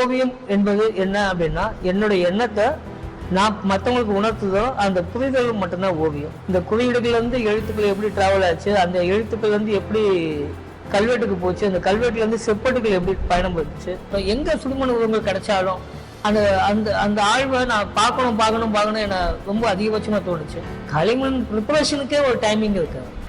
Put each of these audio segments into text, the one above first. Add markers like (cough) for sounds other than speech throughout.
ஓவியம் என்பது என்ன அப்படின்னா என்னுடைய எண்ணத்தை நான் மற்றவங்களுக்கு உணர்த்துதோ அந்த புரிதல் மட்டும்தான் ஓவியம். இந்த குறியீடுகள்லேருந்து எழுத்துக்கள் எப்படி டிராவல் ஆச்சு அந்த எழுத்துக்கள் வந்து எப்படி கல்வெட்டுக்கு போச்சு அந்த கல்வெட்டுலேருந்து செப்பட்டுகள் எப்படி பயணம் போச்சு இப்போ எங்கே சுடுமண உருவங்கள் கிடைச்சாலும் அந்த அந்த அந்த ஆழ்வை நான் பார்க்கணும் பார்க்கணும் பார்க்கணும் என ரொம்ப அதிகபட்சமாக தோணுச்சு. களிமண் ப்ரிப்பரேஷனுக்கே ஒரு டைமிங் இருக்குது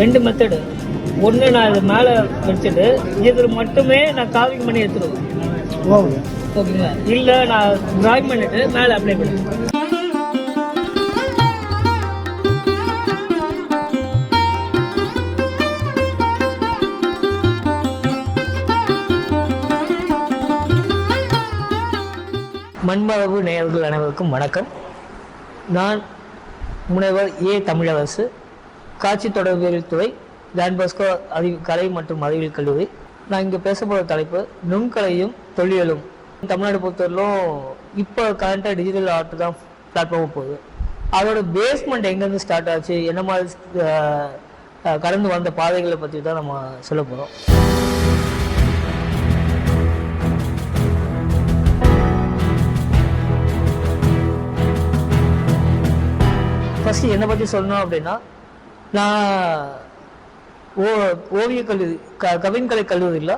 ரெண்டு மெத்தடு ஒன்று நான் இது மேலே வச்சுட்டு இதில் மட்டுமே நான் காவிங் பண்ணி எடுத்துருவேன் ஓகேங்களா? இல்லை நான் டிராயிங் பண்ணிட்டு மேலே அப்ளை பண்ணுவேன் மண்மரபு நேயர்கள் அனைவருக்கும் வணக்கம். நான் முனைவர் ஏ. தமிழரசு. காட்சி தொடர்பியல் துறை ஜான் பாஸ்கோ அறிவு கலை மற்றும் அறிவியல் கல்லூரி. நான் இங்கே பேச போகிற தலைப்பு நுண்கலையும் தொல்லியலும். தமிழ்நாடு பொறுத்தவரையிலும் இப்போ கரண்ட்டாக டிஜிட்டல் ஆர்ட் தான் பிளாட்ஃபார்மாக போகுது. அதோட பேஸ்மெண்ட் எங்கேருந்து ஸ்டார்ட் ஆச்சு என்ன மாதிரி கடந்து வந்த பாதைகளை பற்றி தான் நம்ம சொல்ல போகிறோம் ஃபஸ்ட்டு என்னை பற்றி சொல்லணும் அப்படின்னா நான் ஓ ஓவியக் கல்லூரி க கவின்கலை கல்லூரியில்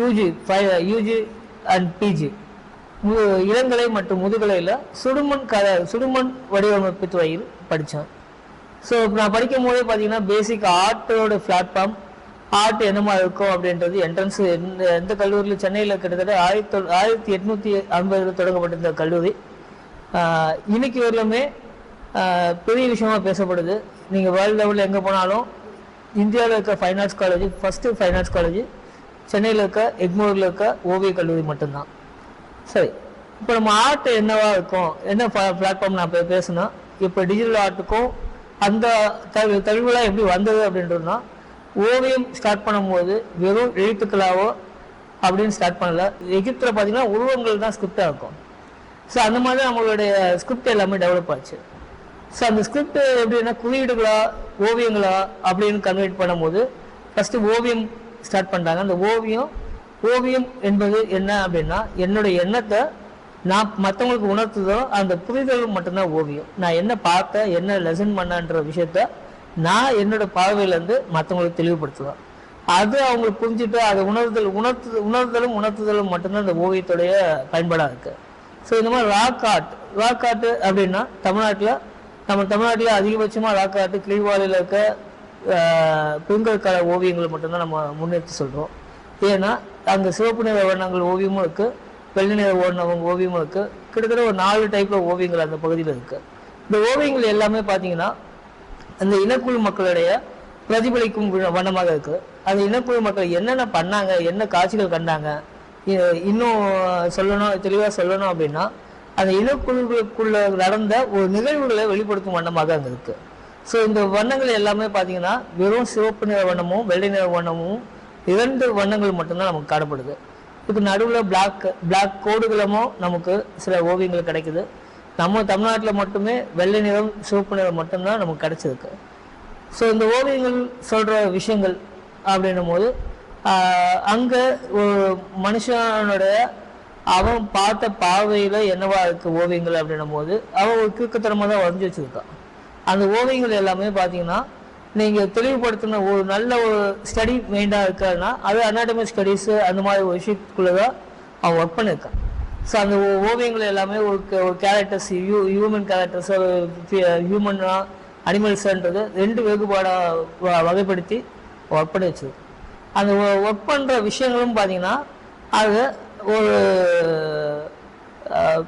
யூஜி ஃபை யூஜி அண்ட் பிஜி இளங்கலை மற்றும் முதுகலையில் சுடுமண் க சுடுமண் வடிவமைப்பு துறையில் படித்தேன். ஸோ நான் படிக்கும் போதே பார்த்தீங்கன்னா பேசிக் ஆர்ட்டோட பிளாட்ஃபார்ம் ஆர்ட் என்ன மாதிரி இருக்கும் அப்படின்றது என்ட்ரன்ஸ் எந்த எந்த கல்லூரியில் சென்னையில் கிட்டத்தட்ட ஆயிரத்தி ஆயிரத்தி எட்நூற்றி ஐம்பதில் தொடங்கப்பட்டிருந்த கல்லூரி. இன்னைக்கு வரலுமே பெரிய விஷயமா பேசப்படுது. நீங்கள் வேர்ல்டு லெவலில் எங்கே போனாலும் இந்தியாவில் இருக்க fine arts college first fine arts college சென்னையில் இருக்க எக்மூரில் இருக்க ஓவிய கல்லூரி மட்டும்தான். சரி இப்போ நம்ம ஆர்ட் என்னவா இருக்கும்? என்ன பிளாட்ஃபார்ம் நான் இப்போ பேசுனா? இப்போ டிஜிட்டல் ஆர்ட்டுக்கும் அந்த தகவல் தகவலாக எப்படி வந்தது அப்படின்றதுனா ஓவியம் ஸ்டார்ட் பண்ணும்போது வெறும் எழுத்துக்களாவோ அப்படின்னு ஸ்டார்ட் பண்ணல. எகிப்தில் பார்த்தீங்கன்னா உருவங்கள் தான் ஸ்கிரிப்டாக இருக்கும். ஸோ அந்த மாதிரி நம்மளுடைய ஸ்கிரிப்ட் எல்லாமே டெவலப் ஆச்சு. ஸோ அந்த ஸ்கிரிப்ட் எப்படின்னா குறியீடுகளா ஓவியங்களா அப்படின்னு கன்வெர்ட் பண்ணும்போது ஃபர்ஸ்ட் ஓவியம் ஸ்டார்ட் பண்ணுறாங்க அந்த ஓவியம் ஓவியம் என்பது என்ன அப்படின்னா என்னுடைய எண்ணத்தை நான் மற்றவங்களுக்கு உணர்த்துதோ அந்த புரிதலும் மட்டும்தான் ஓவியம். நான் என்ன பார்த்தேன் என்ன லெசன் பண்ணன்ற விஷயத்த நான் என்னோட பார்வையிலேருந்து மற்றவங்களுக்கு தெளிவுபடுத்துவேன். அது அவங்களுக்கு புரிஞ்சுட்டு அதை உணர்தல் உணர்த்து உணர்தலும் உணர்த்துதலும் மட்டும்தான் அந்த ஓவியத்துடைய பயன்பாடாக இருக்குது ஸோ இந்த மாதிரி ராக் ஆர்ட் ராக் ஆர்ட் அப்படின்னா தமிழ்நாட்டில் நம்ம தமிழ்நாட்டில் அதிகபட்சமாக ராக் ஆர்ட் கிளிவாலியில் இருக்க ஆஹ், பெருங்கற்கால ஓவியங்களை மட்டும்தான் நம்ம முன்னெடுத்து சொல்கிறோம் ஏன்னா அங்கே சிவப்பு நிற வண்ணங்கள் ஓவியமும் இருக்குது வெள்ளை நிற ஓடினவங்க ஓவியமும் இருக்குது கிட்டத்தட்ட ஒரு நாலு டைப்பில் ஓவியங்கள் அந்த பகுதியில் இருக்குது இந்த ஓவியங்கள் எல்லாமே பார்த்தீங்கன்னா அந்த இனக்குழு மக்களுடைய பிரதிபலிக்கும் வண்ணமாக இருக்குது அந்த இனக்குழு மக்கள் என்னென்ன பண்ணாங்க என்ன காட்சிகள் கண்டாங்க இன்னும் சொல்லணும் தெளிவாக சொல்லணும் அப்படின்னா அந்த இனக்குழுக்களுக்குள்ள நடந்த ஒரு நிகழ்வுகளை வெளிப்படுத்தும் வண்ணமாக அங்கே இருக்கு. ஸோ இந்த வண்ணங்கள் எல்லாமே பார்த்தீங்கன்னா வெறும் சிவப்பு நிற வண்ணமும் வெள்ளை நிற வண்ணமும் இரண்டு வண்ணங்கள் மட்டும்தான் நமக்கு காணப்படுது. இப்போ நடுவில் பிளாக் பிளாக் கோடுகளமோ நமக்கு சில ஓவியங்கள் கிடைக்குது. நம்ம தமிழ்நாட்டில் மட்டுமே வெள்ளை நிறம் சிவப்பு நிறம் மட்டும்தான் நமக்கு கிடைச்சிருக்கு. ஸோ இந்த ஓவியங்கள் சொல்கிற விஷயங்கள் அப்படின்னும் போது அங்கே ஒரு மனுஷனுடைய அவன் பார்த்த பார்வையில் என்னவா இருக்கு ஓவியங்கள் அப்படின்னும் போது அவன் ஒரு கிறுக்குத்தனமாக தான் வரைஞ்சி வச்சுருக்கான். அந்த ஓவியங்கள் எல்லாமே பார்த்தீங்கன்னா நீங்கள் தெளிவுபடுத்தின ஒரு நல்ல ஒரு ஸ்டடி மைண்டாக இருக்காருன்னா அது அனாட்டமி ஸ்டடீஸு அந்த மாதிரி ஒரு விஷயத்துக்குள்ளே தான் அவன் ஒர்க் பண்ணியிருக்கான். ஸோ அந்த ஓ- ஓவியங்கள் எல்லாமே ஒரு ஒரு கேரக்டர்ஸ் ஹியூ ஹியூமன் கேரக்டர்ஸ் ஹியூமனா அனிமல்ஸ்ன்றது ரெண்டு வேறுபாடாக வகைப்படுத்தி ஒர்க் பண்ணி வச்சிருக்கு அந்த ஒர்க் பண்ணுற விஷயங்களும் பார்த்தீங்கன்னா அது ஒரு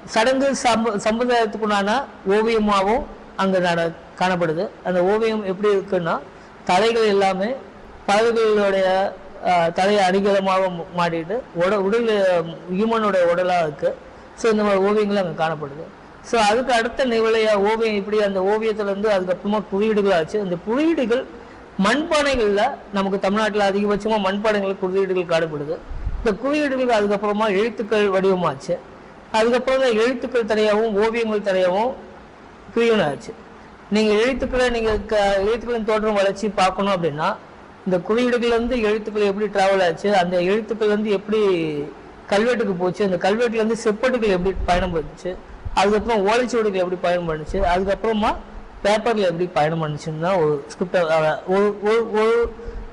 சடங்கு சம்ப சம்பிரதாயத்துக்குண்டான ஓவியமாகவும் அங்கே நட காணப்படுது. அந்த ஓவியம் எப்படி இருக்குன்னா தலைகள் எல்லாமே பறவைகளுடைய தலையை அணிகலமாக மா- மாட்டிட்டு உட உடல் ஹியூமனோட உடலாக இருக்குது ஸோ இந்த மாதிரி ஓவியங்கள் அங்கே காணப்படுது. ஸோ அதுக்கு அடுத்த நிலையா ஓவியம் இப்படி அந்த ஓவியத்துலேருந்து அதுக்கப்புறமா குறியீடுகள் ஆச்சு. அந்த குறியீடுகள் மண்பானைகளில் நமக்கு தமிழ்நாட்டில் அதிகபட்சமாக மண்பானைகள் குறியீடுகள் காணப்படுது. இந்த குறியீடுகள் அதுக்கப்புறமா எழுத்துக்கள் வடிவமாச்சு. அதுக்கப்புறம் தான் எழுத்துக்கள் தனியாகவும் ஓவியங்கள் தனியாகவும் பிரிவினை ஆச்சு நீங்கள் எழுத்துக்களை நீங்கள் க எழுத்துக்களின் தோற்றம் வளர்ச்சி பார்க்கணும் அப்படின்னா இந்த குறியீடுகள்லேருந்து எழுத்துக்கள் எப்படி ட்ராவல் ஆச்சு அந்த எழுத்துக்கள் வந்து எப்படி கல்வெட்டுக்கு போச்சு அந்த கல்வெட்டுலேருந்து செப்பட்டுகள் எப்படி பயணம் பண்ணுச்சு அதுக்கப்புறம் ஓலைச்சுவடுகள் எப்படி பயணம் பண்ணுச்சு அதுக்கப்புறமா பேப்பரில் எப்படி பயணம் பண்ணுச்சுன்னு தான் ஒரு ஸ்கிரிப்டை ஒரு ஒரு ஒரு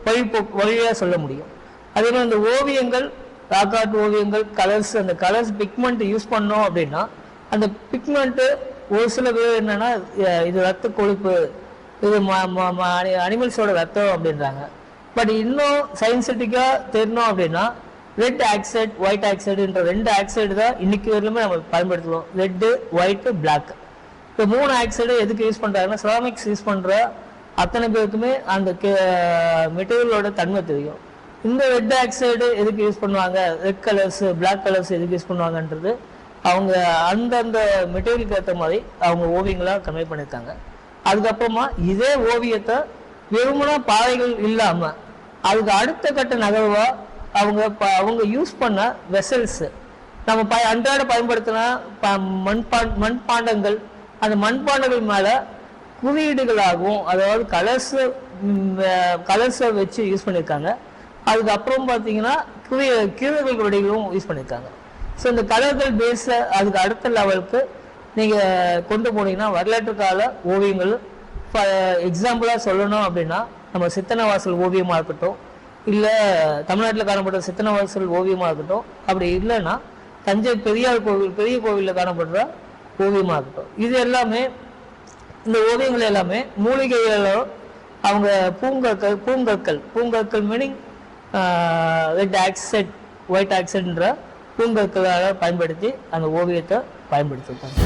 வழிபோக்கு வழியாக சொல்ல முடியும். அதே மாதிரி இந்த ஓவியங்கள் ராக்காட்டு ஓவியங்கள் கலர்ஸ் அந்த கலர்ஸ் பிக்மெண்ட் யூஸ் பண்ணோம் அப்படின்னா அந்த பிக்மெண்ட்டு ஒரு சில பேர் என்னன்னா இது ரத்த கொழுப்பு இது அனிமல்ஸோட ரத்தம் அப்படின்றாங்க. பட் இன்னும் சயின்சிட்டிக்காக தெரியணும் அப்படின்னா ரெட் ஆக்சைடு ஒயிட் ஆக்சைடுன்ற ரெண்டு ஆக்சைடு தான் இன்னைக்கு வரையிலுமே நம்ம பயன்படுத்துவோம். ரெட்டு ஒயிட்டு பிளாக் இப்போ மூணு ஆக்சைடு எதுக்கு யூஸ் பண்ணுறாங்கன்னா செராமிக்ஸ் யூஸ் பண்ணுற அத்தனை பேருக்குமே அந்த மெட்டீரியலோட தன்மை தெரியும். இந்த ரெட் ஆக்சைடு எதுக்கு யூஸ் பண்ணுவாங்க? ரெட் கலர்ஸ் பிளாக் கலர்ஸ் எதுக்கு யூஸ் பண்ணுவாங்கன்றது அவங்க அந்தந்த மெட்டீரியலுக்கு ஏற்ற மாதிரி அவங்க ஓவியங்களாக கம்மி பண்ணியிருக்காங்க. அதுக்கப்புறமா இதே ஓவியத்தை வெறுமனா பாறைகள் இல்லாமல் அதுக்கு அடுத்த கட்ட நகர்வாக அவங்க ப- அவங்க யூஸ் பண்ண வெசல்ஸ் நம்ம ப அன்றாட பயன்படுத்தின ப மண்பான் மண்பாண்டங்கள். அந்த மண்பாண்டங்கள் மேலே குறியீடுகளாகவும் அதாவது கலர்ஸு கலர்ஸை வச்சு யூஸ் பண்ணியிருக்காங்க. அதுக்கப்புறம் பார்த்தீங்கன்னா குறி கீழர்கள் வடிகளும் யூஸ் பண்ணியிருக்காங்க. ஸோ இந்த கலர்கள் பேஸை அதுக்கு அடுத்த லெவலுக்கு நீங்கள் கொண்டு போனீங்கன்னா வரலாற்று கால ஓவியங்கள் எக்ஸாம்பிளாக சொல்லணும் அப்படின்னா நம்ம சித்தனவாசல் ஓவியமாக இருக்கட்டும் இல்லை தமிழ்நாட்டில் காணப்படுற சித்தனவாசல் ஓவியமாக இருக்கட்டும் அப்படி இல்லைன்னா தஞ்சை பெரியார் கோவில் பெரிய கோவிலில் காணப்படுற ஓவியமாக இருக்கட்டும். இது எல்லாமே இந்த ஓவியங்கள் எல்லாமே மூலிகைகளோ அவங்க பூங்கற்கள் பூங்கற்கள் பூங்கற்கள் மீனிங் ரெட் ஆக்சைட் ஒயிட் ஆக்சைட்ன்ற பூங்கற்களாக பயன்படுத்தி அந்த ஓவியத்தை பயன்படுத்திருக்காங்க.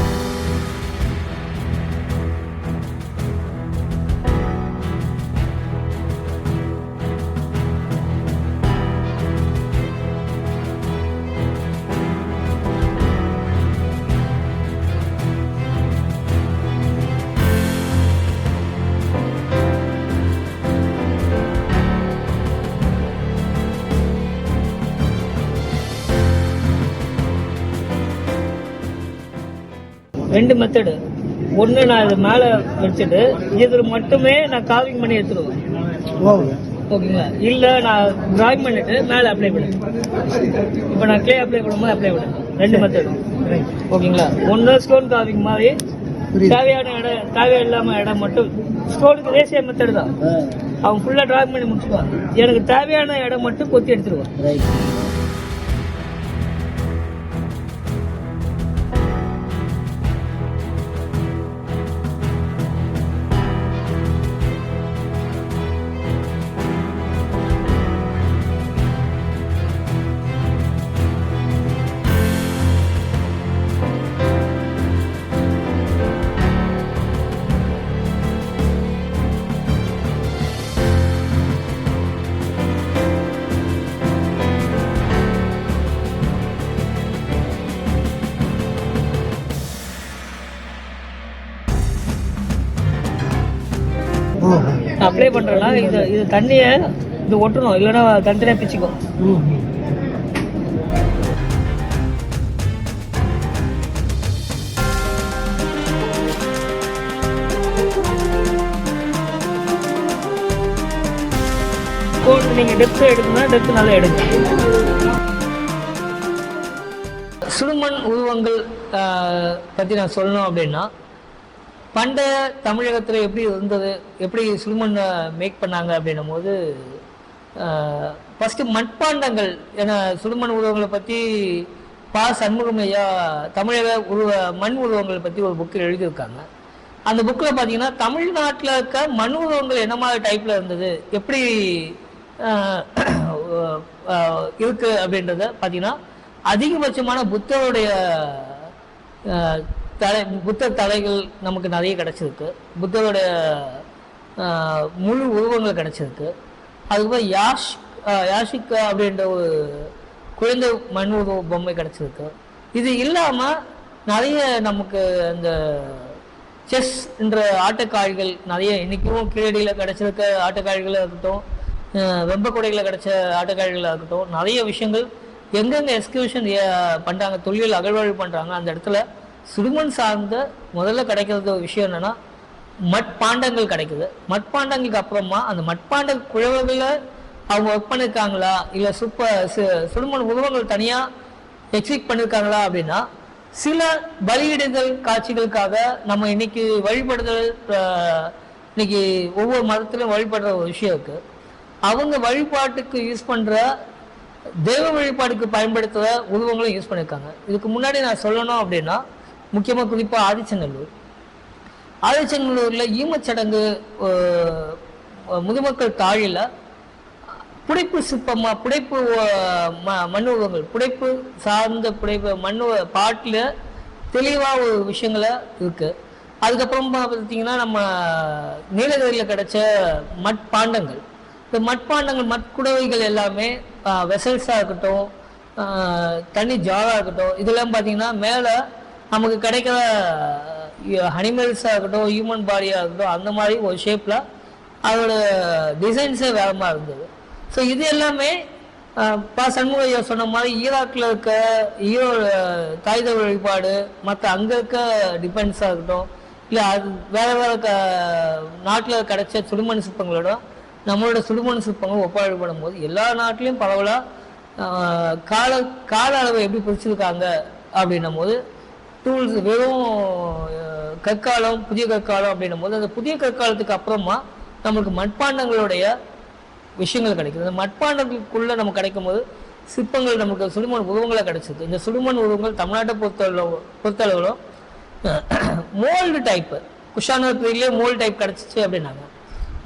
ரெண்டு மெத்தடு ஒன்று நான் இது மேலே வச்சுட்டு இதில் மட்டுமே நான் காவிங் பண்ணி எடுத்துருவேன். ஓகேங்களா? இல்லை நான் டிராயிங் பண்ணிட்டு மேலே அப்ளை பண்ணுவேன் இப்போ நான் க்ளே அப்ளை பண்ணும்போது அப்ளை பண்ணுவேன் ரெண்டு மெத்தடு ஓகேங்களா? ஒன்று ஸ்டோன் காவிங் மாதிரி. தேவையான இடம் தேவை இல்லாம இடம் மட்டும். ஸ்டோனுக்கு ரேசிய மெத்தடு தான். அவன் ஃபுல்லாக டிராயிங் பண்ணி முடிச்சுக்குவான். எனக்கு தேவையான இடம் மட்டும் கொத்தி எடுத்துருவான். அப்ளை பண்றேன்னா இது இது தண்ணியை இது ஒட்டணும் இல்லைன்னா தனித்தனியாக பிச்சுக்கும். கோட் நீங்கள் டெப்த் எடுக்கணும்னா டெப்த் நல்லா எடுங்க. சுடுமண் உருவங்கள் பற்றி நான் சொல்லணும் அப்படின்னா பண்டைய தமிழகத்தில் எப்படி இருந்தது? எப்படி சுடுமண் மேக் பண்ணாங்க அப்படின்னும் போது ஃபஸ்ட்டு மண்பாண்டங்கள். ஏன்னா சுடுமண் உருவங்களை பற்றி பா. சண்முகம் ஐயா தமிழக உருவ மண் உருவங்களை பற்றி ஒரு புக்கில் எழுதியிருக்காங்க. அந்த புக்கில் பார்த்தீங்கன்னா தமிழ்நாட்டில் இருக்க மண் உருவங்கள் என்ன மாதிரி டைப்பில் இருந்தது? எப்படி இருக்குது அப்படின்றத பார்த்தீங்கன்னா அதிகபட்சமான புத்தருடைய தலை புத்தர் தலைகள் நமக்கு நிறைய கிடச்சிருக்கு. புத்தருடைய முழு உருவங்கள் கிடைச்சிருக்கு. அதுக்கப்புறம் யாஷ் ஆஹ், யாஷிகா அப்படின்ற ஒரு குழந்தை மண் உருவ பொம்மை கிடச்சிருக்கு. இது இல்லாமல் நிறைய நமக்கு அந்த செஸ் என்ற ஆட்டக்காய்கள் நிறைய இன்றைக்கும் கீழடியில் கிடச்சிருக்க ஆட்டக்காய்களாக இருக்கட்டும் அஹ் வெம்பக்கொடைகளில் கிடைச்ச ஆட்டக்காய்களாக இருக்கட்டும் நிறைய விஷயங்கள் எங்கெங்கே எக்ஸ்கியூஷன் பண்ணுறாங்க தொழில் அகழ்வாய்வு பண்ணுறாங்க அந்த இடத்துல சுடுமண் சார்ந்த முதல்ல கிடைக்கிறது ஒரு விஷயம் என்னன்னா மட்பாண்டங்கள் கிடைக்குது. மட்பாண்டங்களுக்கு அப்புறமா அந்த மட்பாண்ட குழவுகளில் அவங்க ஒர்க் பண்ணியிருக்காங்களா இல்லை சுப்ப சு- சுடுமண் உருவங்கள் தனியாக எக்ஸிக் பண்ணியிருக்காங்களா அப்படின்னா சில பலியிடுதல் காட்சிகளுக்காக நம்ம இன்னைக்கு வழிபடுதல் இன்னைக்கு ஒவ்வொரு மதத்திலும் வழிபடுற ஒரு விஷயம் இருக்குது அவங்க வழிபாட்டுக்கு யூஸ் பண்ணுற தெய்வ வழிபாடுக்கு பயன்படுத்துகிற உருவங்களும் யூஸ் பண்ணியிருக்காங்க இதுக்கு முன்னாடி நான் சொல்லணும் அப்படின்னா முக்கியமாக குறிப்பாக ஆதிச்சநல்லூர். ஆதிச்சநல்லூரில் ஈமச்சடங்கு முதுமக்கள் தாழில புடைப்பு சிற்பமாக புடைப்பு ம- மண் உருவங்கள் புடைப்பு சார்ந்த புடைப்பு மண் உ- பாட்டில் தெளிவாக ஒரு விஷயங்கள இருக்குது அதுக்கப்புறம் பார்த்தீங்கன்னா நம்ம நீலகிரியில் கிடைச்ச மட்பாண்டங்கள். இந்த மட்பாண்டங்கள் மட்குடவைகள் எல்லாமே வெசல்ஸாக இருக்கட்டும் தண்ணி ஜாராக இருக்கட்டும் இதெல்லாம் பார்த்தீங்கன்னா மேலே நமக்கு கிடைக்கிற அனிமல்ஸாக இருக்கட்டும் ஹியூமன் பாடியாக இருக்கட்டும் அந்த மாதிரி ஒரு ஷேப்பில் அதோட டிசைன்ஸே வேற மாதிரி இருந்தது. ஸோ இது எல்லாமே பா சண்முகையா சொன்ன மாதிரி ஈராக்கில் இருக்க ஈரோ தாயுத வழிபாடு மற்ற அங்கே இருக்க டிபெண்ட்ஸாக இருக்கட்டும் இல்லை அது வேற வேறு க நாட்டில் கிடைச்ச சுடுமண் சிற்பங்களோட நம்மளோட சுடுமண் சிற்பங்கள் ஒப்பாடு பண்ணும்போது எல்லா நாட்டிலையும் பரவலாக கால கால அளவை எப்படி பிரிச்சிருக்காங்க அப்படின்னும் போது டூல்ஸ் வெறும் கற்காலம் புதிய கற்காலம் அப்படின்னும் போது அந்த புதிய கற்காலத்துக்கு அப்புறமா நம்மளுக்கு மட்பாண்டங்களுடைய விஷயங்கள் கிடைக்குது. அந்த மட்பாண்டங்களுக்குள்ளே நம்ம கிடைக்கும் போது சிற்பங்கள் நமக்கு சுடுமண் உருவங்களாக கிடைச்சிது. இந்த சுடுமண் உருவங்கள் தமிழ்நாட்டை பொறுத்தளவு பொறுத்தளவிலும் மோல்டு டைப்பு குஷானத்திலே மோல்டு டைப் கிடச்சிச்சு அப்படின்னாங்க.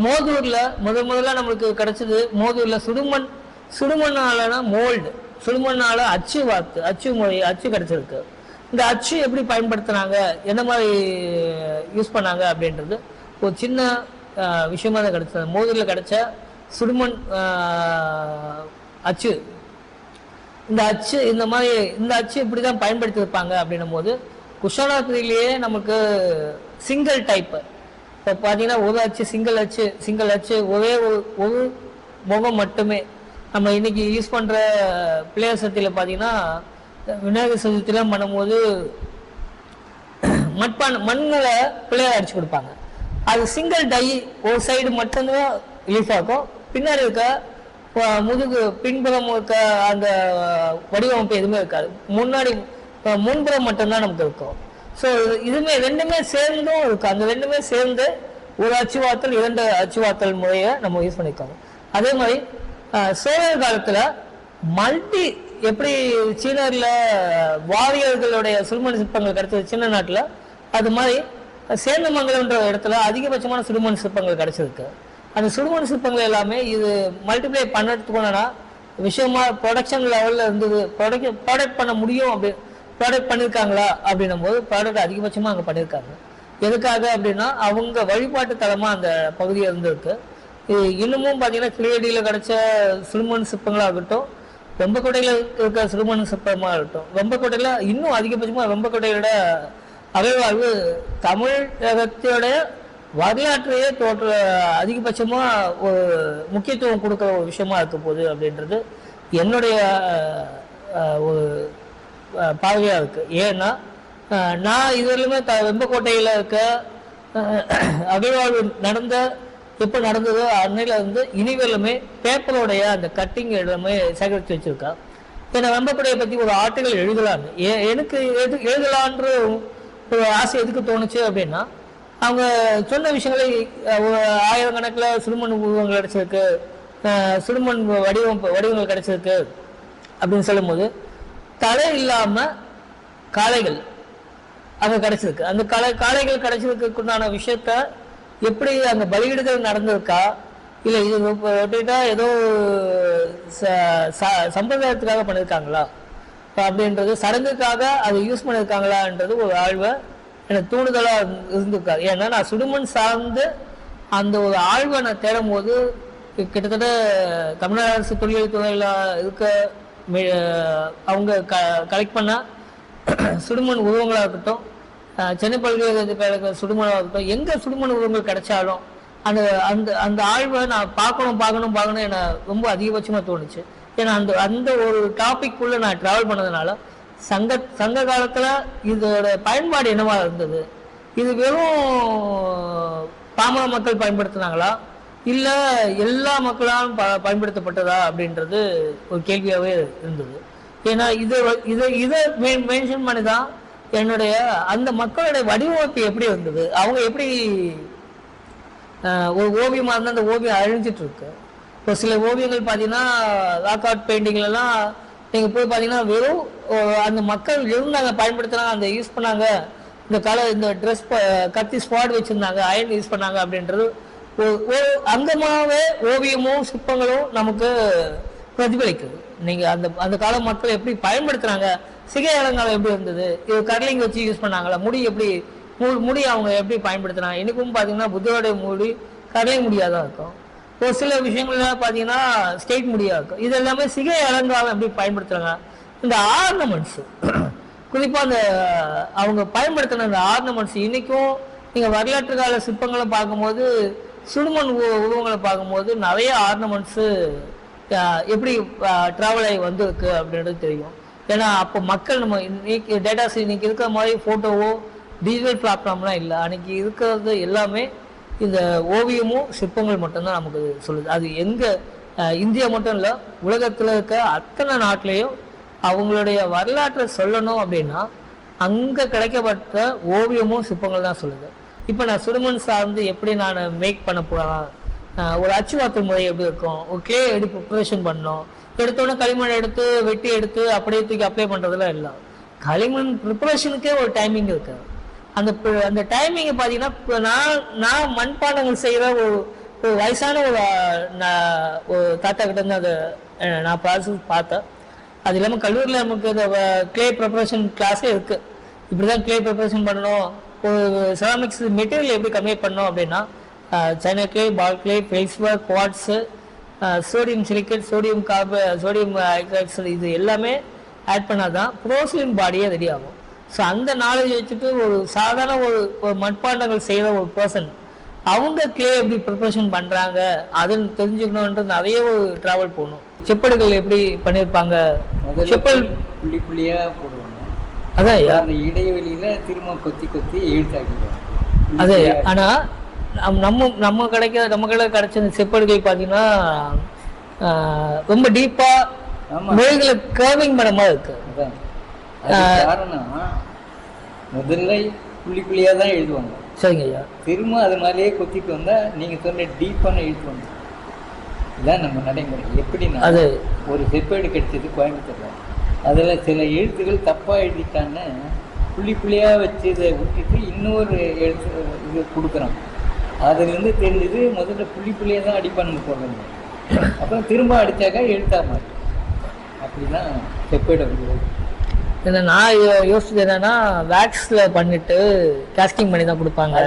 மோதூரில் முதல் முதல்ல நம்மளுக்கு கிடச்சிது மோதூரில் சுடுமண் சுடுமண்ணாலனா மோல்டு சுடுமண்ணால் அச்சு வாத்து அச்சு மொழி அச்சு கிடச்சிருக்கு. இந்த அச்சு எப்படி பயன்படுத்துனாங்க என்ன மாதிரி யூஸ் பண்ணாங்க அப்படின்றது ஒரு சின்ன விஷயமா தான் கிடைச்சது. மோதிரில் கிடைச்ச சுடுமண் அச்சு. இந்த அச்சு இந்த மாதிரி இந்த அச்சு இப்படி தான் பயன்படுத்தியிருப்பாங்க அப்படின்னும் போது குஷானாத்திரிலேயே நமக்கு சிங்கிள் டைப்பு இப்போ பார்த்தீங்கன்னா ஒரு அச்சு சிங்கிள் அச்சு சிங்கிள் அச்சு ஒரே ஒரு ஒரு முகம் மட்டுமே. நம்ம இன்னைக்கு யூஸ் பண்ணுற பிளேயர் சத்தியில் பார்த்தீங்கன்னா விநாயகர் சதுர்த்திலாம் பண்ணும்போது மட்பான் மண்ணில் பிள்ளையார் அடிச்சு கொடுப்பாங்க. அது சிங்கிள் டை ஒரு சைடு மட்டும்தான் ரிலீஃப் ஆகும் பின்னாடி இருக்க முதுகு பின்புறம் இருக்க அந்த வடிவமைப்பு எதுவுமே இருக்காது. முன்னாடி முன்புறம் மட்டும்தான் நமக்கு இருக்கும். ஸோ இதுமே ரெண்டுமே சேர்ந்தும் இருக்கும். அந்த ரெண்டுமே சேர்ந்து ஒரு அச்சுவாத்தல் இரண்டு அச்சுவாத்தல் முறையை நம்ம யூஸ் பண்ணிக்கோங்க அதே மாதிரி சோழர் காலத்தில் மல்டி எப்படி சீனர்ல வாரியர்களுடைய சுடுமண் சிற்பங்கள் கிடைச்சது? சின்ன நாட்டில்? அது மாதிரி சேந்தமங்கலம்ன்ற இடத்துல அதிகபட்சமான சுடுமண் சிற்பங்கள் கிடைச்சிருக்கு. அந்த சுடுமண் சிற்பங்கள் எல்லாமே இது மல்டிப்ளை பண்ணுறதுக்கு விஷயமா ப்ரொடக்ஷன் லெவலில் இருந்தது. ப்ரொடக்ட் ப்ராடக்ட் பண்ண முடியும் அப்படி ப்ராடக்ட் பண்ணியிருக்காங்களா அப்படின்னும் போது ப்ராடக்ட் அதிகபட்சமாக அங்கே பண்ணியிருக்காங்க எதுக்காக அப்படின்னா அவங்க வழிபாட்டு தலமாக அந்த பகுதியில் இருந்திருக்கு. இன்னமும் பார்த்தீங்கன்னா கிளியடியில் கிடைச்ச சுடுமண் சிற்பங்களாகட்டும் வெம்பக்கோட்டையில் இருக்க சிறுமணம் சிற்பமாக இருக்கட்டும். வெம்பக்கோட்டையில் இன்னும் அதிகபட்சமாக வெம்பக்கோட்டையோட அகழ்வாழ்வு தமிழகத்தோட வரலாற்றையே தோற்ற அதிகபட்சமாக ஒரு முக்கியத்துவம் கொடுக்குற ஒரு விஷயமா இருக்க போகுது அப்படின்றது என்னுடைய ஒரு பார்வையாக இருக்குது இருக்கு. ஏன்னா நான் இதுவரையிலுமே த வெம்பக்கோட்டையில் இருக்க அஹ், அகழ்வாழ்வு நடந்த எப்போ நடந்ததோ அன்னையில இருந்து இனிவேலுமே பேப்பரோடைய அந்த கட்டிங் எல்லாமே சேகரித்து வச்சிருக்கா. என்னை வெம்பப்படையை பற்றி ஒரு ஆர்டிகல் எழுதலான்னு. ஏ- எனக்கு எது எழுதலான்ற ஒரு ஆசை எதுக்கு தோணுச்சு அப்படின்னா அவங்க சொன்ன விஷயங்களை ஒரு ஆயிரக்கணக்கில் சிறுமன் உருவங்கள் கிடைச்சிருக்கு சிறுமன் வடிவம் வடிவங்கள் கிடைச்சிருக்கு அப்படின்னு சொல்லும்போது தலை இல்லாம காளைகள் அங்கே கிடைச்சிருக்கு. அந்த காளை காளைகள் கிடைச்சிருக்குண்டான விஷயத்த எப்படி அங்க பலியிடுதல் நடந்திருக்கா? இல்ல இது ரொட்டேட்டா ஏதோ ச- ச- சம்பிரதாயத்துக்காக பண்ணியிருக்காங்களா அப்படின்றது சடங்குக்காக அதை யூஸ் பண்ணியிருக்காங்களான்றது ஒரு ஆழ்வை எனக்கு தூண்டுதலா இருந்திருக்காரு ஏன்னா நான் சுடுமண் சார்ந்து அந்த ஒரு ஆழ்வை நான் தேடும் போது கிட்டத்தட்ட தமிழக அரசு தொழில் துறையில் இருக்க அவங்க க கலெக்ட் பண்ண சுடுமண் உருவங்களாக இருக்கட்டும் சென்னை பல்கலைக்கழக சுடுமணாக இருக்கட்டும் எங்கே சுடுமண உருவங்கள் கிடைச்சாலும் அந்த அந்த அந்த ஆழ்வை நான் பார்க்கணும் பார்க்கணும் பார்க்கணும் என ரொம்ப அதிகபட்சமாக தோணுச்சு. ஏன்னா அந்த அந்த ஒரு டாபிக் உள்ள நான் டிராவல் பண்ணதுனால சங்க சங்க காலத்துல இதோட பயன்பாடு என்னவா இருந்தது? இது வெறும் பாமர மக்கள் பயன்படுத்தினாங்களா? இல்ல எல்லா மக்களாலும் ப பயன்படுத்தப்பட்டதா அப்படின்றது ஒரு கேள்வியாவே இருந்தது. ஏன்னா இது இதை இதை மென்ஷன் பண்ணி தான் என்னுடைய அந்த மக்களுடைய வடிவமைப்பு எப்படி இருந்தது அவங்க எப்படி ஒரு ஓவியமாக இருந்தால் அந்த ஓவியம் அழிஞ்சிட்டு இருக்கு. இப்போ சில ஓவியங்கள் பார்த்தீங்கன்னா ராக் அவுட் பெயிண்டிங்லலாம் நீங்கள் போய் பார்த்தீங்கன்னா வெறும் அந்த மக்கள் இருந்தாங்க பயன்படுத்தினாங்க அந்த யூஸ் பண்ணாங்க. இந்த கலர் இந்த ட்ரெஸ் கத்தி ஸ்பாட் வச்சுருந்தாங்க அயன் யூஸ் பண்ணாங்க அப்படின்றது ஒரு- அங்கமாகவே ஓவியமும் சிற்பங்களும் நமக்கு பிரதிபலிக்குது. நீங்கள் அந்த அந்த கால மக்கள் எப்படி பயன்படுத்துகிறாங்க சிகை அலங்காரம் எப்படி இருந்தது? இது கர்லிங் வச்சு யூஸ் பண்ணாங்களா? முடி எப்படி முடி அவங்க எப்படி பயன்படுத்துனாங்க? இன்னைக்கும் பார்த்தீங்கன்னா புத்தருடைய முடி கர்லிங் முடியாக தான் இருக்கும். ஒரு சில விஷயங்கள்லாம் பார்த்தீங்கன்னா ஸ்டேட் முடியாக இருக்கும். இது எல்லாமே சிகை அலங்காரம் எப்படி பயன்படுத்துகிறாங்க இந்த ஆர்னமெண்ட்ஸு (clears throat) குறிப்பாக அந்த அவங்க பயன்படுத்தின அந்த ஆர்னமெண்ட்ஸ் இன்றைக்கும் நீங்கள் வரலாற்று கால சிற்பங்களை பார்க்கும்போது சுடுமண் உ- உருவங்களை பார்க்கும்போது நிறைய ஆர்னமெண்ட்ஸு எப்படி ட்ராவல் ஆகி வந்திருக்கு அப்படின்றது தெரியும். ஏன்னா அப்போ மக்கள் நம்ம இன்னைக்கு டேட்டாஸ் இன்னைக்கு இருக்கிற மாதிரி ஃபோட்டோவோ டிஜிட்டல் பிளாட்ஃபார்ம்லாம் இல்லை. அன்னைக்கு இருக்கிறது எல்லாமே இந்த ஓவியமும் சிற்பங்கள் மட்டும்தான் நமக்கு சொல்லுது. அது எங்கே இந்தியா மட்டும் இல்லை உலகத்தில் இருக்க அத்தனை நாட்டிலையும் அவங்களுடைய வரலாற்றை சொல்லணும் அப்படின்னா அங்கே கிடைக்கப்பட்ட ஓவியமும் சிற்பங்கள் தான் சொல்லுது. இப்போ நான் சுடுமண் சார்ந்து எப்படி நான் மேக் பண்ண போகிறேன் ஒரு அச்சுவாத்து முறை எப்படி இருக்கும்? ஒரு கிளே எடுத்து ப்ரிப்பரேஷன் பண்ணோம் எடுத்தோடனே களிமண் எடுத்து வெட்டி எடுத்து அப்படியே தூக்கி அப்ளை பண்ணுறதுலாம் இல்லை. களிமண் ப்ரிப்பரேஷனுக்கே ஒரு டைமிங் இருக்கு. அந்த அந்த டைமிங்கை பார்த்தீங்கன்னா இப்போ நான் நான் மண்பாண்டங்கள் செய்கிற ஒரு ஒரு வயசான ஒரு நான் ஒரு தாத்தா கிட்ட இருந்து அதை நான் பார்த்து பார்த்தேன். அது இல்லாமல் கல்லூரியில் நமக்கு இந்த கிளே ப்ரிப்பரேஷன் கிளாஸே இருக்குது இப்படி தான் கிளே ப்ரிப்பரேஷன் பண்ணணும். ஒரு செராமிக்ஸ் மெட்டீரியல் எப்படி கம்மியாக பண்ணணும் அப்படின்னா china clay ball clay feldspar quartz sodium silicate sodium carb sodium hydrides இது எல்லாமே ஆட் பண்ணாதான் ப்ரோசிலின் பாடியே ரெடி ஆகும். ஸோ அந்த நாலேஜ் வச்சுட்டு ஒரு சாதாரண ஒரு மட்பாண்டங்கள் செய்கிற ஒரு பர்சன் அவங்க கிளே எப்படி ப்ரிப்பரேஷன் பண்ணுறாங்க அதுன்னு தெரிஞ்சுக்கணுன்றது நிறைய ஒரு ட்ராவல் போகணும். செப்பல்கள் எப்படி பண்ணியிருப்பாங்க செப்பல் புள்ளி புள்ளியா போடுவாங்க. அதான் அந்த இடைவெளியில திரும்ப கொத்தி கொத்தி எழுத்தாக்கிடுவாங்க. புள்ளி அது புள்ளியா. நம்ம நம்ம கிடைக்க நம்ம கடை கிடைச்ச இந்த செப்பல்கள் பார்த்தீங்கன்னா ரொம்ப டீப்பா ஆமா. மொழிகளை கர்விங் பண்ண மாதிரி இருக்கு. முதல்ல புள்ளி புள்ளியா தான் எழுதுவாங்க. சரிங்க ஐயா. திரும்ப அது மாதிரியே கொத்திட்டு வந்தா நீங்க சொன்ன டீப்பான எழுத்துவாங்க. இதான் நம்ம நடைமுறை. எப்படின்னா அது ஒரு செப்பேடு கிடைச்சது கோயம்புத்தூர்ல. அதுல சில எழுத்துக்கள் தப்பா எழுதிட்டான்னு புள்ளி புள்ளியா வச்சு இதை விட்டுட்டு இன்னொரு எழுத்து இது கொடுக்குறோம் அதுலேருந்து தெரிஞ்சது முதல்ல புள்ளி புள்ளியாக தான் அடிப்பானுங்க போடுறாங்க அப்புறம் திரும்ப அடிச்சாக்கா எழுத்தா மாட்டோம் அப்படிதான் செப்பேடு வந்து ஏன்னா நான் யோசிச்சது என்னன்னா வேக்ஸ்ல பண்ணிட்டு காஸ்டிங் பண்ணி தான் கொடுப்பாங்க.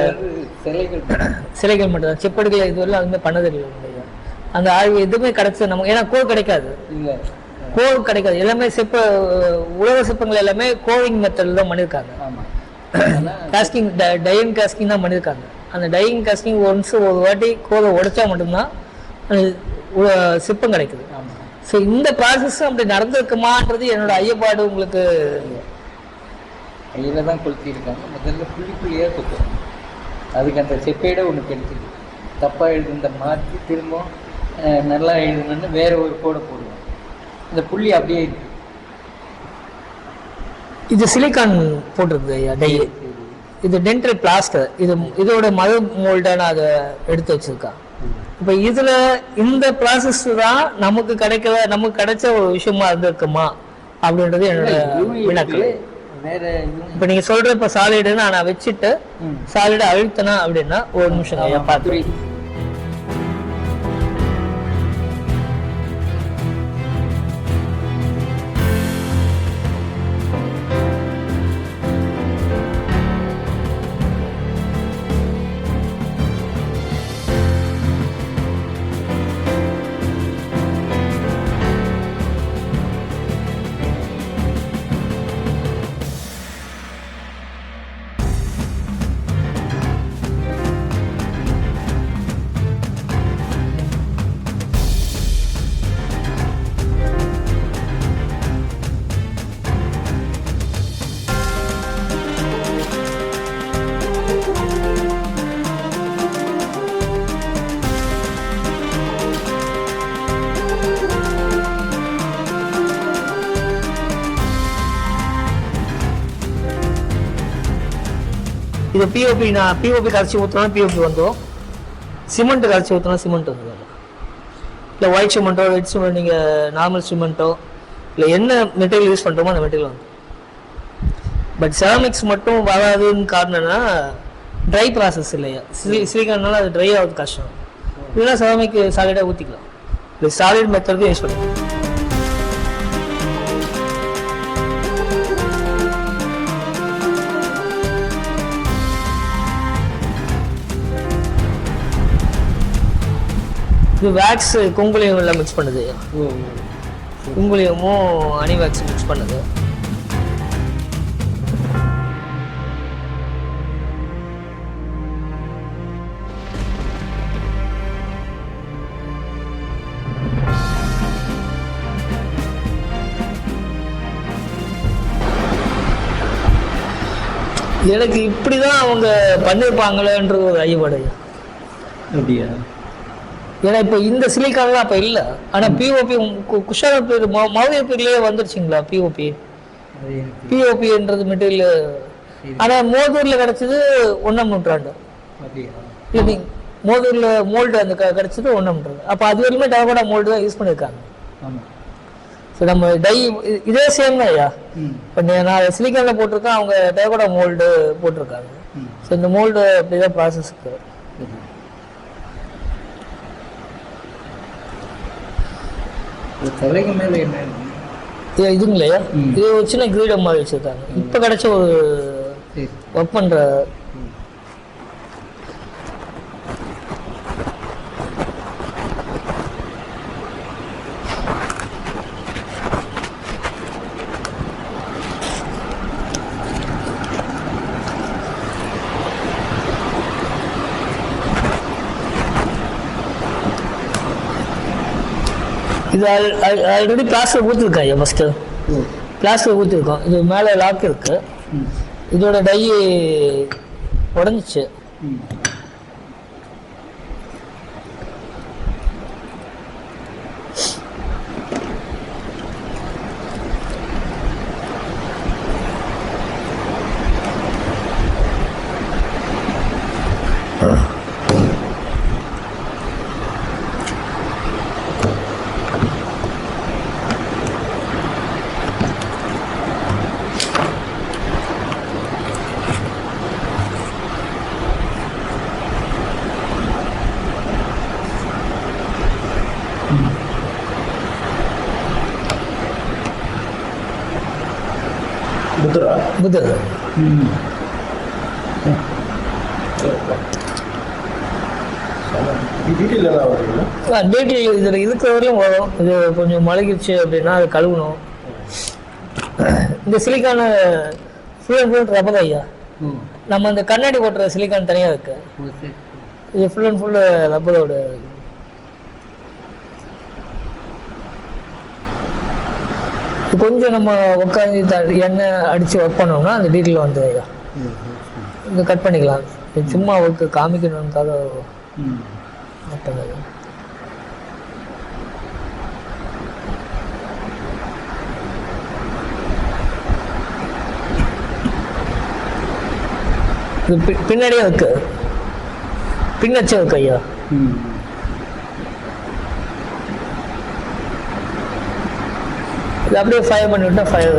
சிலைகள் சிலைகள் மட்டும் தான். செப்பல்கள் இதுவரை அதுவுமே பண்ணதில்லை அந்த ஆய்வு எதுவுமே கிடைச்சது நமக்கு ஏன்னா கோர் கிடைக்காது. இல்லை. கோர் கிடைக்காது. எல்லாமே சிற்ப உலக சிற்பங்கள் எல்லாமே கோவிங் மெத்தடில் தான் பண்ணியிருக்காங்க. ஆமாம் ஆனால் காஸ்டிங் டையிங் காஸ்டிங் தான் பண்ணியிருக்காங்க. அந்த டையிங் காஸ்டிங் ஒன்ஸ் ஒரு வாட்டி கோலை உடைச்சா மட்டும்தான் சிற்பம் கிடைக்குது. ஸோ இந்த ப்ராசஸ் அப்படி நடந்திருக்குமான்றது என்னோட ஐயப்பாடு உங்களுக்கு கையில் தான் கொளுத்திருக்காங்க முதல்ல புள்ளி புள்ளியாக கொத்துறாங்க அதுக்கு அந்த செப்பேடை ஒன்று கிடைச்சிது தப்பாக எழுதுனத மாற்றி திரும்ப அஹ், நல்லா எழுதணுன்னு வேற ஒரு கோடை போடுவோம். இந்த புள்ளி அப்படியே இருக்கு. இது சிலிக்கான் போட்டிருக்கு ஐயா டை இது டென்டல் பிளாஸ்டர் இது இதோட மது மோல்டை நான் அதை எடுத்து வச்சிருக்கேன் இப்போ இதுல இந்த ப்ராசஸ் தான் நமக்கு கிடைக்கிற நமக்கு கிடைச்ச ஒரு விஷயமா இருந்திருக்குமா? அப்படின்றது என்னோட இதுவும் இப்போ நீங்க சொல்ற இப்போ சாலிடுன்னு நான் வச்சுட்டு. சாலிடு அழுத்தினா அப்படின்னா ஒரு நிமிஷம் பார்த்து இப்போ பிஓபி நான் பிஓபி கரைச்சி ஊற்றுனா பிஓபி வந்துடும் சிமெண்ட் கரைச்சி ஊற்றுனா சிமெண்ட் வந்துடும் இல்லை ஒயிட் சிமெண்ட்டோ ரெட் சிமெண்ட் நீங்கள் நார்மல் சிமெண்ட்டோ இல்லை என்ன மெட்டீரியல் யூஸ் பண்ணுறோமோ அந்த மெட்டீரியல் வந்து பட் செராமிக்ஸ் மட்டும் வராதுன்னு காரணம்னா ட்ரை ப்ராசஸ் இல்லையா? சிலி சிலிக்கானால அது ட்ரை ஆகுது கஷ்டம். இல்லைன்னா செராமிக் சாலிடாக ஊற்றிக்கலாம் இது சாலிட் மெத்தட் யூஸ் பண்ணிக்கலாம். இது வேக்ஸ் குங்குலியம் எல்லாம் மிக்ஸ் பண்ணுது. குங்குலியமும் அனி வேக்ஸ் மிக்ஸ் பண்ணுது. எனக்கு இப்படிதான் அவங்க பண்ணியிருப்பாங்களேன்றது ஒரு ஐயப்பாடு. அப்படியா? ஏன்னா இப்போ இந்த சிலிக்கான்லாம் அப்போ இல்லை. ஆனால் பிஓபி குஷால பேர் மௌரிய பேர்லேயே வந்துருச்சுங்களா பிஓபி பிஓபின்றது மெட்டீரியல். ஆனால் மோதூரில் கிடச்சது ஒன்றாம் நூற்றாண்டு இல்லை மோதூரில் மோல்டு அந்த கிடச்சது ஒன்றாம் நூற்றாண்டு அப்போ அது வரையுமே டேகோடா மோல்டு தான் யூஸ் பண்ணியிருக்காங்க ஸோ நம்ம டை இதே சேம் தான் ஐயா. இப்போ நான் சிலிக்கானில் போட்டிருக்கேன் அவங்க டேகோடா மோல்டு போட்டிருக்காங்க. ஸோ இந்த மோல்டு அப்படி தான் ப்ராசஸ்க்கு தலைக்கு மேலே என்ன? இதுங்களையா. இது ஒரு சின்ன கிரீடம் மாதிரி வச்சுருக்காங்க. இப்போ கிடைச்ச ஒரு ஒர்க் பண்ணுற இது ஆல்ரெடி பிளாஸ்டர் ஐயா ஃபஸ்ட்டு பிளாஸ்டர் ஊற்றிருக்கோம் இது மேலே லாக் இருக்கு. ம். இதோட டை உடஞ்சிச்சு. ம் டீட்டெயில் டேட்டி இதில் இருக்கிற வரையும் வரும் இது கொஞ்சம் மழகிருச்சு அப்படின்னா அது கழுவணும். இந்த சிலிக்கான ஃபுல் அண்ட் ஃபுல் ரப்பர் ஐயா. நம்ம அந்த கண்ணாடி ஓட்டுற சிலிக்கான் தனியாக இருக்கு. இது ஃபுல் அண்ட் ஃபுல் ரப்பரோட கொஞ்சம் நம்ம உட்காந்து எண்ணெய் அடித்து ஒர்க் பண்ணோம்னா அந்த டீட்டெயில் வந்து இங்கே கட் பண்ணிக்கலாம். சும்மா அவருக்கு காமிக்கணுன்றதுக்காக ம். மாட்டேங்குது இது பி- பின்னாடியே இருக்கு. பின்னச்சும் இருக்கு ஐயா ம் இது அப்படியே ஃபயர் பண்ணி விட்டா ஃபயர்